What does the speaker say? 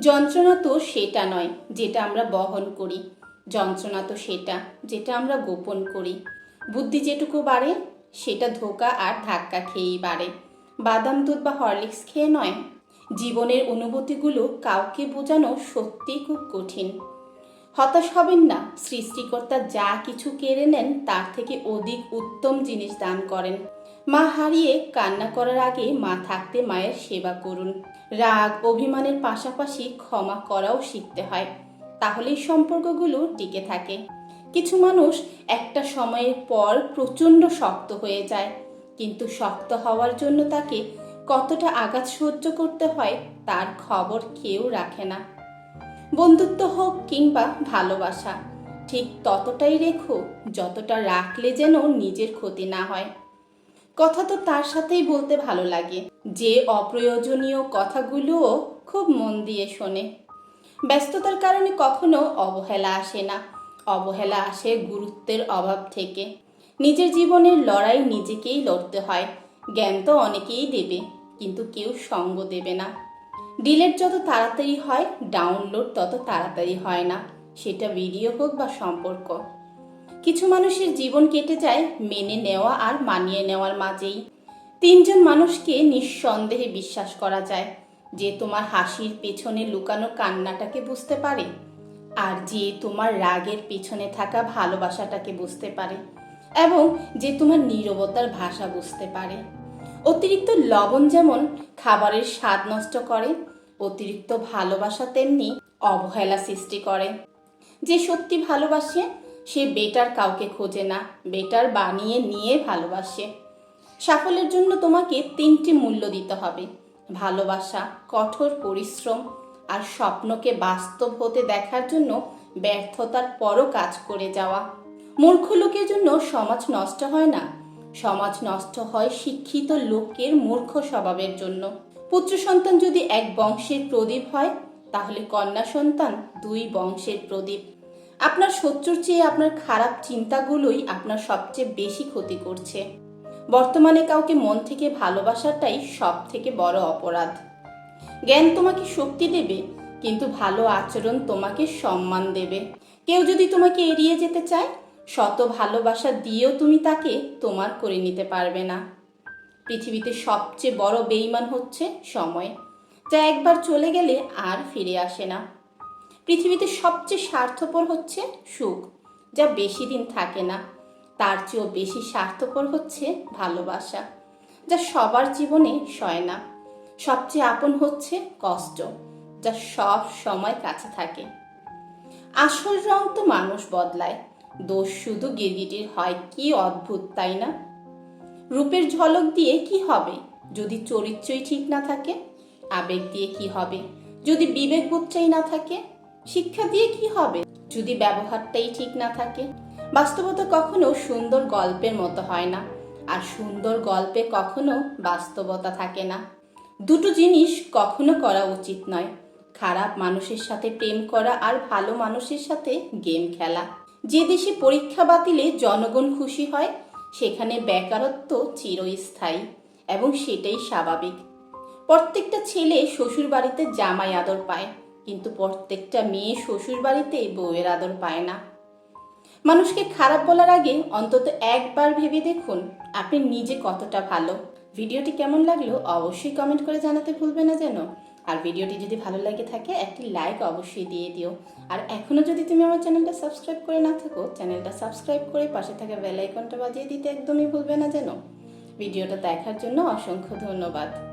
যন্ত্রণা তো সেটা নয় যেটা আমরা বহন করি। যন্ত্রণা তো সেটা যেটা আমরা গোপন করি। বুদ্ধি যেটুকু বাড়ে, সেটা ধোকা আর ধাক্কা খেয়েই বাড়ে। বাদাম দুধ বা হরলিক্স খেয়ে নয়। জীবনের অনুভূতিগুলো কাউকে বোঝানো সত্যিই খুব কঠিন। হতাশ হবেন না, সৃষ্টিকর্তা যা কিছু কেড়ে নেন তার থেকে অধিক উত্তম জিনিস দান করেন। মা হারিয়ে কান্না করার আগে মা থাকতে মায়ের সেবা করুন। রাগ, অভিমানের পাশাপাশি ক্ষমা করাও শিখতে হয়। তাহলেই সম্পর্কগুলো টিকে থাকে। কিছু মানুষ একটা সময়ের পর প্রচণ্ড শক্ত হয়ে যায়। কিন্তু শক্ত হওয়ার জন্য তাকে কতটা আঘাত সহ্য করতে হয় তার খবর কেউ রাখে না। বন্ধুত্ব হোক কিংবা ভালোবাসা, ঠিক ততটাই রেখো যতটা রাখলে যেন নিজের ক্ষতি না হয়। কথা তো তার সাথেই বলতে ভালো লাগে। যে অপ্রয়োজনীয় কথাগুলোও খুব মন দিয়ে শোনে। ব্যস্ততার কারণে কখনো অবহেলা আসে না। অবহেলা আসে গুরুত্বের অভাব থেকে। নিজের জীবনের লড়াই নিজেকেই লড়তে হয়। জ্ঞান তো অনেকেই দেবে, কিন্তু কেউ সঙ্গ দেবে না। ডিলেট যত তাড়াতাড়ি হয়, ডাউনলোড তত তাড়াতাড়ি হয় না। সেটা ভিডিও হোক বা সম্পর্ক। কিছু মানুষের জীবন কেটে যায় মেনে নেওয়া আর মানিয়ে নেওয়ার মাঝেই। তিনজন মানুষকে নিঃসন্দেহে বিশ্বাস করা যায় যে তোমার হাসির পেছনে লুকানো কান্নাটাকে বুঝতে পারে আর যে তোমার রাগের পেছনে থাকা ভালোবাসাটাকে বুঝতে পারে এবং যে তোমার নীরবতার ভাষা বুঝতে পারে। অতিরিক্ত লবণ যেমন খাবারের স্বাদ নষ্ট করে, অতিরিক্ত ভালোবাসা তেমনি অবহেলা সৃষ্টি করে। যে সত্যি ভালোবাসে সে বেটার কাউকে খোঁজে না, বেটার বানিয়ে নিয়ে ভালোবাসে। সাফল্যের জন্য তোমাকে তিনটি মূল্য দিতে হবে। ভালোবাসা, কঠোর পরিশ্রম আর স্বপ্নকে বাস্তব হতে দেখার জন্য ব্যর্থতার পরও কাজ করে যাওয়া। মূর্খ লোকের জন্য সমাজ নষ্ট হয় না। সমাজ নষ্ট হয় শিক্ষিত লোকের মূর্খ স্বভাবের জন্য। পুত্র সন্তান যদি এক বংশের প্রদীপ হয়, তাহলে কন্যা সন্তান দুই বংশের প্রদীপ। আপনার শত্রুর চেয়ে আপনার খারাপ চিন্তাগুলোই আপনার সবচেয়ে বেশি ক্ষতি করছে। বর্তমানে কাউকে মন থেকে ভালোবাসাটাই সব থেকে বড় অপরাধ। জ্ঞান তোমাকে শক্তি দেবে, কিন্তু ভালো আচরণ তোমাকে সম্মান দেবে। কেউ যদি তোমাকে এড়িয়ে যেতে চায়, শত ভালোবাসা দিয়েও তুমি তাকে তোমার করে নিতে পারবে না। পৃথিবীতে সবচেয়ে বড় বেইমান হচ্ছে সময়, যা একবার চলে গেলে আর ফিরে আসে না। পৃথিবীতে সবচেয়ে স্বার্থপর হচ্ছে সুখ, যা বেশি দিন থাকে না। তার চেয়েও বেশি স্বার্থপর হচ্ছে ভালোবাসা, যা সবার জীবনে সয় না। সবচেয়ে আপন হচ্ছে কষ্ট, যা সব সময় কাছে থাকে। আসল রং তো মানুষ বদলায়, দোষ শুধু গিরগিটির হয়, কি অদ্ভুত, তাই না? রূপের ঝলক দিয়ে কি হবে? যদি চরিত্রই ঠিক না থাকে, আবেগ দিয়ে কি হবে? যদি বিবেক বোধটাই না থাকে শিক্ষা দিয়ে কি হবে? যদি ব্যবহারটাই ঠিক না থাকে? বাস্তবতা কখনো সুন্দর গল্পের মতো হয় না। আর সুন্দর গল্পে কখনো বাস্তবতা থাকে না। দুটো জিনিস কখনো করা উচিত নয়। খারাপ মানুষের সাথে প্রেম করা আর ভালো মানুষের সাথে গেম খেলা। যে দেশে পরীক্ষা বাতিলে জনগণ খুশি হয়, সেখানে বেকারত্ব চিরস্থায়ী এবং সেটাই স্বাভাবিক। প্রত্যেকটা ছেলে শ্বশুর বাড়িতে জামাই আদর পায়। কিন্তু প্রত্যেকটা মেয়ে শ্বশুর বাড়িতে বউয়ের আদর পায় না। মানুষকে খারাপ বলার আগে অন্তত একবার ভেবে দেখুন আপনি নিজে কতটা ভালো। ভিডিওটি কেমন লাগল অবশ্যই কমেন্ট করে জানাতে ভুলবে না যেন। আর ভিডিওটি যদি ভালো লাগে থাকে, একটি লাইক অবশ্যই দিয়ে দিও। আর এখনও যদি তুমি আমার চ্যানেলটা সাবস্ক্রাইব করে না থাকো, চ্যানেলটা সাবস্ক্রাইব করে পাশে থাকা বেল আইকনটা বাজিয়ে দিতে একদমই ভুলবে না যেন। ভিডিওটা দেখার জন্য অসংখ্য ধন্যবাদ।